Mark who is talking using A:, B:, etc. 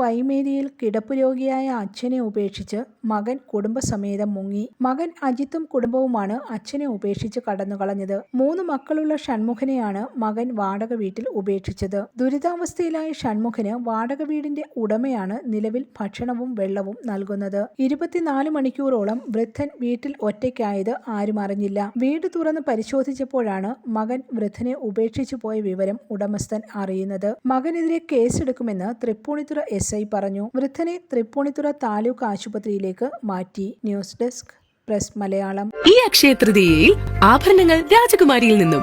A: വൈമേരിയിൽ കിടപ്പുരോഗിയായ അച്ഛനെ ഉപേക്ഷിച്ച് മകൻ കുടുംബസമേതം മുങ്ങി. മകൻ അജിത്തും കുടുംബവുമാണ് അച്ഛനെ ഉപേക്ഷിച്ച് കടന്നുകളഞ്ഞത്. മൂന്ന് മക്കളുള്ള ഷൺമുഖനെയാണ് മകൻ വാടക വീട്ടിൽ ഉപേക്ഷിച്ചത്. ദുരിതാവസ്ഥയിലായ ഷൺമുഖന് വാടക വീടിന്റെ ഉടമയാണ് നിലവിൽ ഭക്ഷണവും വെള്ളവും നൽകുന്നത്. ഇരുപത്തിനാല് മണിക്കൂറോളം വൃദ്ധൻ വീട്ടിൽ ഒറ്റയ്ക്കായത് ആരും അറിഞ്ഞില്ല. വീട് തുറന്ന് പരിശോധിച്ചപ്പോഴാണ് മകൻ വൃദ്ധനെ ഉപേക്ഷിച്ചു പോയ വിവരം ഉടമസ്ഥൻ അറിയുന്നത്. മകനെതിരെ കേസെടുക്കുമെന്ന് തൃപ്പൂണിത്തുറ എസ്. ഐ പറഞ്ഞു. വൃദ്ധനെ തൃപ്പൂണിത്തുറ താലൂക്ക് ആശുപത്രിയിലേക്ക് മാറ്റി. News desk. പ്രസ് മലയാളം.
B: ഈ അക്ഷയ തൃതീയയിൽ ആഭരണങ്ങൾ രാജകുമാരിയിൽ നിന്നും.